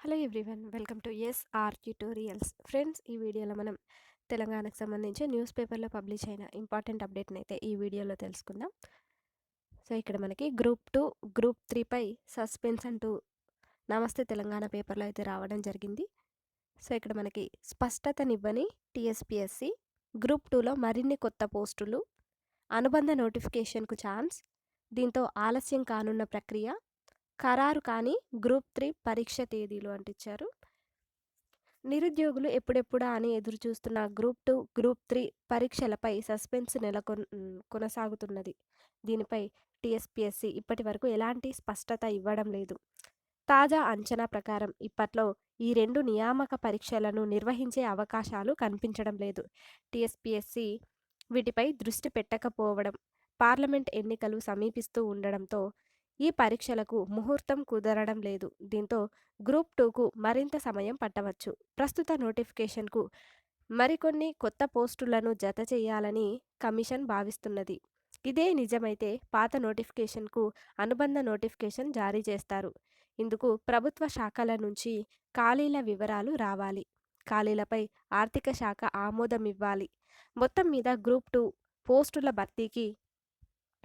Hello everyone welcome to S R tutorials. Friends ఈ వీడియోలో మనం తెలంగాణకు సంబంధించి న్యూస్ పేపర్లో పబ్లిష్ అయిన ఇంపార్టెంట్ అప్డేట్ని అయితే ఈ వీడియోలో తెలుసుకుందాం. సో ఇక్కడ మనకి గ్రూప్ టూ గ్రూప్ త్రీపై సస్పెన్స్ అంటూ నమస్తే తెలంగాణ పేపర్లో అయితే రావడం జరిగింది. సో ఇక్కడ మనకి స్పష్టతనివ్వని టీఎస్పిఎస్సి గ్రూప్ టూలో మరిన్ని కొత్త పోస్టులు అనుబంధ నోటిఫికేషన్కు ఛాన్స్ దీంతో ఆలస్యం కానున్న ప్రక్రియ ఖరారు కానీ గ్రూప్ త్రీ పరీక్ష తేదీలు అంటించారు నిరుద్యోగులు ఎప్పుడెప్పుడా అని ఎదురు చూస్తున్న గ్రూప్ టూ గ్రూప్ త్రీ పరీక్షలపై సస్పెన్స్ నెలకొన్ కొనసాగుతున్నది. దీనిపై టీఎస్పీఎస్సీ ఇప్పటి వరకు ఎలాంటి స్పష్టత ఇవ్వడం లేదు. తాజా అంచనా ప్రకారం ఇప్పట్లో ఈ రెండు నియామక పరీక్షలను నిర్వహించే అవకాశాలు కనిపించడం లేదు. టీఎస్పీఎస్సీ వీటిపై దృష్టి పెట్టకపోవడం పార్లమెంట్ ఎన్నికలు సమీపిస్తూ ఉండడంతో ఈ పరీక్షలకు ముహూర్తం కుదరడం లేదు. దీంతో గ్రూప్ టూకు మరింత సమయం పట్టవచ్చు. ప్రస్తుత నోటిఫికేషన్కు మరికొన్ని కొత్త పోస్టులను జత చేయాలని కమిషన్ భావిస్తున్నది. ఇదే నిజమైతే పాత నోటిఫికేషన్కు అనుబంధ నోటిఫికేషన్ జారీ చేస్తారు. ఇందుకు ప్రభుత్వ శాఖల నుంచి ఖాళీల వివరాలు రావాలి. ఖాళీలపై ఆర్థిక శాఖ ఆమోదం ఇవ్వాలి. మొత్తం మీద గ్రూప్ టూ పోస్టుల భర్తీకి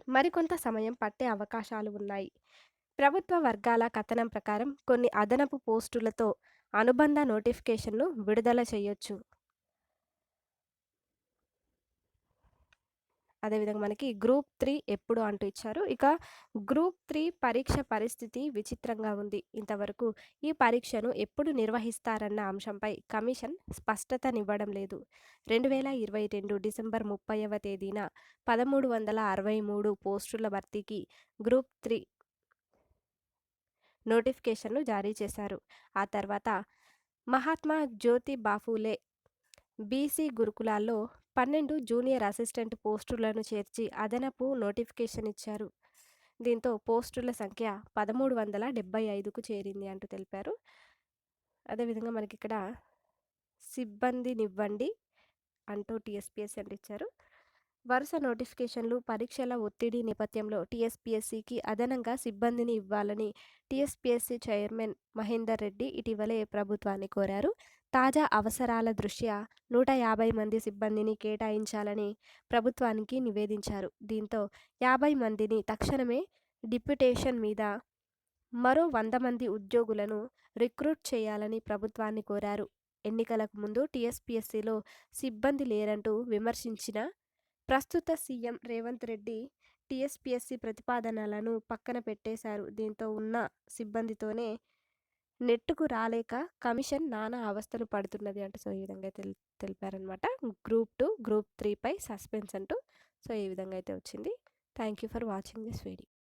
మరికొంత సమయం పట్టే అవకాశాలు ఉన్నాయి. ప్రభుత్వ వర్గాల కథనం ప్రకారం కొన్ని అదనపు పోస్టులతో అనుబంధ నోటిఫికేషన్ను విడుదల చేయొచ్చు. అదేవిధంగా మనకి గ్రూప్ త్రీ ఎప్పుడు అంటూ ఇచ్చారు. ఇక గ్రూప్ త్రీ పరీక్ష పరిస్థితి విచిత్రంగా ఉంది. ఇంతవరకు ఈ పరీక్షను ఎప్పుడు నిర్వహిస్తారన్న అంశంపై కమిషన్ స్పష్టతనివ్వడం లేదు. రెండు వేల ఇరవై రెండు డిసెంబర్ ముప్పైవ తేదీన పదమూడు వందల అరవై మూడు పోస్టుల భర్తీకి గ్రూప్ త్రీ నోటిఫికేషన్ను జారీ చేశారు. ఆ తర్వాత మహాత్మా జ్యోతి బాఫూలే బీసీ గురుకులాల్లో పన్నెండు జూనియర్ అసిస్టెంట్ పోస్టులను చేర్చి అదనపు నోటిఫికేషన్ ఇచ్చారు. దీంతో పోస్టుల సంఖ్య పదమూడు వందల డెబ్బై ఐదుకు చేరింది అంటూ తెలిపారు. అదేవిధంగా మనకి ఇక్కడ సిబ్బందినివ్వండి అంటూ టీఎస్పీఎస్ అంటే ఇచ్చారు వరుస నోటిఫికేషన్లు పరీక్షల ఒత్తిడి నేపథ్యంలో టీఎస్పీఎస్సీకి అదనంగా సిబ్బందిని ఇవ్వాలని టీఎస్పీఎస్సీ చైర్మన్ మహేందర్ రెడ్డి ఇటీవలే ప్రభుత్వాన్ని కోరారు. తాజా అవసరాల దృష్ట్యా నూట యాభై మంది సిబ్బందిని కేటాయించాలని ప్రభుత్వానికి నివేదించారు. దీంతో యాభై మందిని తక్షణమే డిప్యుటేషన్ మీద మరో వంద మంది ఉద్యోగులను రిక్రూట్ చేయాలని ప్రభుత్వాన్ని కోరారు. ఎన్నికలకు ముందు టీఎస్పీఎస్సీలో సిబ్బంది లేరంటూ విమర్శించిన ప్రస్తుత సీఎం రేవంత్ రెడ్డి టీఎస్పీఎస్సీ ప్రతిపాదనలను పక్కన పెట్టేశారు. దీంతో ఉన్న సిబ్బందితోనే నెట్టుకు రాలేక కమిషన్ నానా అవస్థలు పడుతున్నది అంటూ. సో ఈ విధంగా తెలి తెలిపారనమాట గ్రూప్ టూ గ్రూప్ త్రీపై సస్పెన్స్ అంటూ. సో ఈ విధంగా అయితే వచ్చింది. Thank you for watching this video.